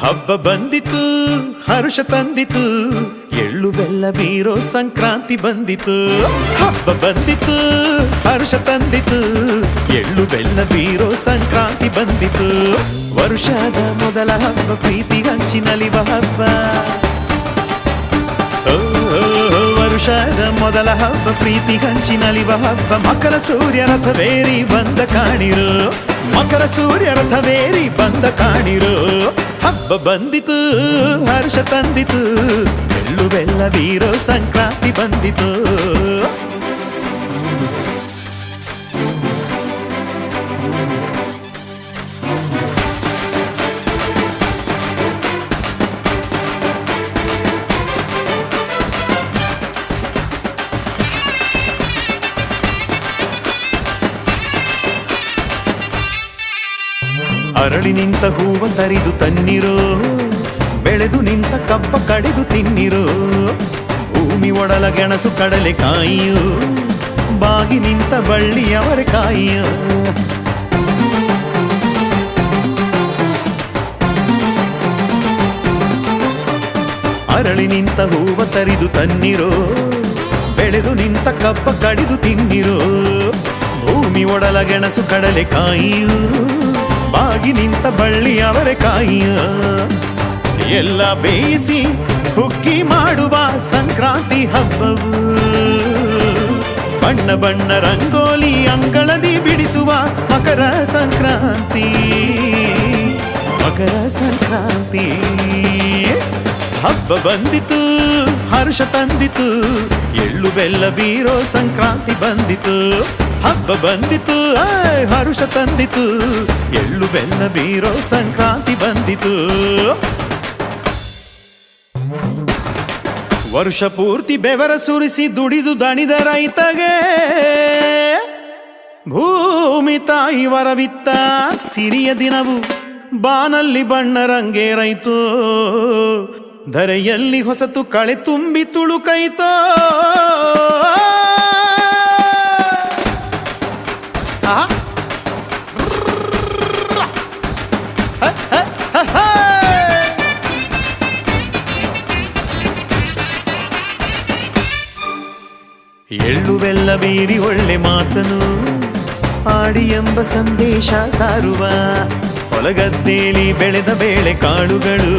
ಹಬ್ಬ ಬಂದಿತು, ಹರುಷ ತಂದಿತು, ಎಳ್ಳು ಬೆಲ್ಲ ಬೀರೋ ಸಂಕ್ರಾಂತಿ ಬಂದಿತು. ಹಬ್ಬ ಬಂದಿತು, ಹರುಷ ತಂದಿತು, ಎಳ್ಳು ಬೆಲ್ಲ ಬೀರೋ ಸಂಕ್ರಾಂತಿ ಬಂದಿತು. ವರುಷದ ಮೊದಲ ಹಬ್ಬ, ಪ್ರೀತಿ ಹಂಚಿನಲಿವ ಹಬ್ಬ. ವರುಷದ ಮೊದಲ ಹಬ್ಬ, ಪ್ರೀತಿ ಹಂಚಿನಲಿವ ಹಬ್ಬ. ಮಕರ ಸೂರ್ಯ ರಥವೇರಿ ಬಂದ ಕಾಣಿರು. ಮಕರ ಸೂರ್ಯ ರಥವೇರಿ ಬಂದ ಕಾಣಿರು. ಹಬ್ಬ ಬಂದಿತು ಹರ್ಷ ತಂದಿತು ಎಳ್ಳು ಬೆಲ್ಲ ಬೀರೋ ಸಂಕ್ರಾಂತಿ ಬಂದಿತು. ಅರಳಿ ನಿಂತ ಹೂವ ತರಿದು ತನ್ನಿರೋ, ಬೆಳೆದು ನಿಂತ ಕಪ್ಪ ಕಡಿದು ತಿನ್ನಿರೋ, ಭೂಮಿ ಒಡಲ ಗೆಣಸು ಕಡಲೆ ಕಾಯಿಯು, ಬಾಗಿ ನಿಂತ ಬಳ್ಳಿ ಅವರ ಕಾಯಿಯು. ಅರಳಿ ನಿಂತ ಹೂವ ತರಿದು ತನ್ನಿರೋ, ಬೆಳೆದು ನಿಂತ ಕಪ್ಪ ಕಡಿದು ತಿನ್ನಿರೋ, ಭೂಮಿ ಒಡಲ ಗೆಣಸು ಕಡಲೆ ಕಾಯಿಯು. ಬಾಗಿ ನಿಂತ ಬಳ್ಳಿ ಅವರ ಕಾಯಿಯ. ಎಲ್ಲ ಬೇಯಿಸಿ ಹುಕ್ಕಿ ಮಾಡುವ ಸಂಕ್ರಾಂತಿ ಹಬ್ಬವು. ಬಣ್ಣ ಬಣ್ಣ ರಂಗೋಲಿ ಅಂಗಳದಿ ಬಿಡಿಸುವ ಮಕರ ಸಂಕ್ರಾಂತಿ. ಮಕರ ಸಂಕ್ರಾಂತಿ. ಹಬ್ಬ ಬಂದಿತು, ಹರ್ಷ ತಂದಿತು, ಎಳ್ಳು ಬೆಲ್ಲ ಬೀರೋ ಸಂಕ್ರಾಂತಿ ಬಂದಿತು. ಹಬ್ಬ ಬಂದಿತು ಹರುಷ ತಂದಿತು. ಎಳ್ಳು, ಬೆಲ್ಲ, ಬೀರೋ ಸಂಕ್ರಾಂತಿ ಬಂದಿತು. ವರ್ಷ ಪೂರ್ತಿ ಬೆವರ ಸುರಿಸಿ ದುಡಿದು ದಣಿದ ರೈತಗೆ ಭೂಮಿ ತಾಯಿ ವರವಿತ್ತ ಸಿರಿಯ ದಿನವು. ಬಾನಲ್ಲಿ ಬಣ್ಣ ರಂಗೇರೈತು ಧರೆಯಲ್ಲಿ ಹೊಸತು ಕಳೆ ತುಂಬಿ ತುಳುಕೈತೋ ಆ? ಹ, ಹ, ಹ, ಹ. ಎಳ್ಳು ಬೆಲ್ಲ ಬೀರಿ ಒಳ್ಳೆ ಮಾತನು ಆಡಿ ಎಂಬ ಸಂದೇಶ ಸಾರುವ ಹೊಲಗದ್ದೇಲಿ ಬೆಳೆದ ಬೇಳೆ ಕಾಳುಗಳು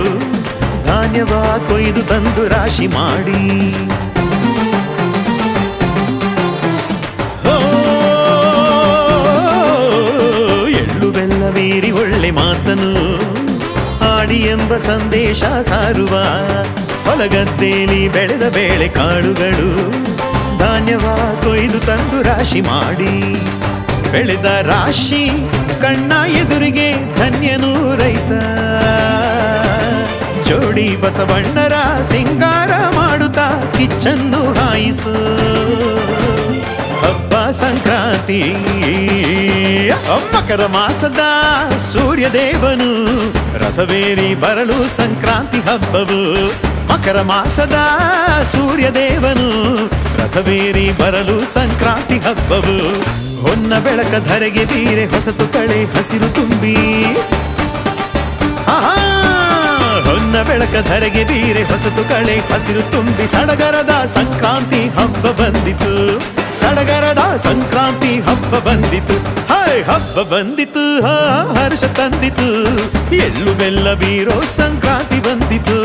ಧಾನ್ಯವ ಕೊಯ್ದು ತಂದು ರಾಶಿ ಮಾಡಿ ಆಡಿ ಎಂಬ ಸಂದೇಶ ಸಾರುವ ಹೊಲಗದ್ದೇಲಿ ಬೆಳೆದ ಬೇಳೆ ಕಾಳುಗಳು ಧಾನ್ಯವ ಕೊಯ್ದು ತಂದು ರಾಶಿ ಮಾಡಿ ಬೆಳೆದ ರಾಶಿ ಕಣ್ಣ ಎದುರಿಗೆ ಧನ್ಯನು ರೈತ. ಜೋಡಿ ಬಸವಣ್ಣರ ಸಿಂಗಾರ ಮಾಡುತ್ತಾ ಕಿಚ್ಚನ್ನು ಹಾಯಿಸು. ಹಬ್ಬ ಸಂಕ್ರಾಂತಿ. ಮಕರ ಮಾಸದ ಸೂರ್ಯದೇವನು, ರಥವೇರಿ ಬರಲು ಸಂಕ್ರಾಂತಿ ಹಬ್ಬವು. ಮಕರ ಮಾಸದ ಸೂರ್ಯದೇವನು, ರಥವೇರಿ ಬರಲು ಸಂಕ್ರಾಂತಿ ಹಬ್ಬವು. ಹೊನ್ನ ಬೆಳಕ ಧರೆಗೆ ಬೀರೆ ಹೊಸತು ಕಳೆ ಹಸಿರು ತುಂಬಿ! ಹೊನ್ನ ಬೆಳಕ ಧರೆಗೆ ಬೀರೆ ಹೊಸತು ಕಳೆ ಹಸಿರು ತುಂಬಿ. ಸಡಗರದ ಸಂಕ್ರಾಂತಿ ಹಬ್ಬ ಬಂದಿತು. ಸಡಗರದ ಸಂಕ್ರಾಂತಿ ಹಬ್ಬ ಬಂದಿತು. ಹಬ್ಬ ಬಂದಿತು ಹರ್ಷ ತಂದಿತು. ಎಳ್ಳು ಬೆಲ್ಲ ಬೀರೋ ಸಂಕ್ರಾಂತಿ ಬಂದಿತು.